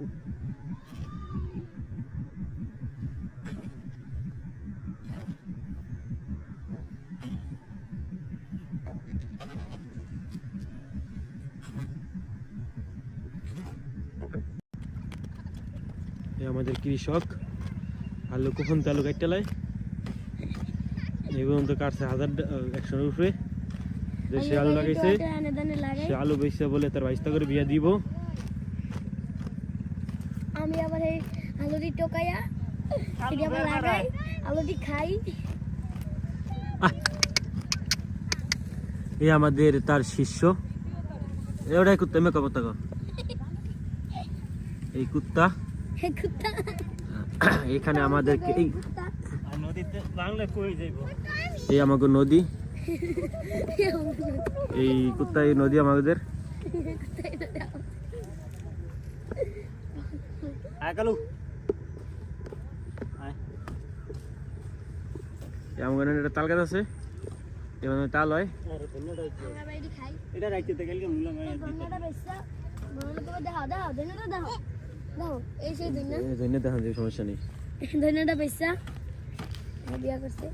আমাদের কৃষক আলু কখন তো আলু কাটতে লাই এই পর্যন্ত কাটছে হাজার একশোর উপরে। যে সে আলু লাগাইছে সে আলু বেচছে বলে তার বাইশটা করে বিয়া দিব। আমি আবার এই আলুটি টোকাইয়া এটি আবার লাগাই আলুটি খাই। এই আমাদের তার শিষ্য। এটাই কুত্তা মেকআপ তাকো। এই কুত্তা। হে কুত্তা। এখানে আমাদের এই নদীতে বাংলা কই যাইব? এই আমাকে নদী। এই কুত্তা এই নদী আমাদের। কালু এই আমাদের একটা তাল গাছ আছে এবার তাল হয় আমরা এটা রাখতে তো কালকে মুলা মাই ধন্যটা বেসা ধন্যটা তো দাও দাও দাও দাও এই সেই ধন্য জন্য দেখান যে সমস্যা নেই ধন্যটা বেসা বিয়া করছে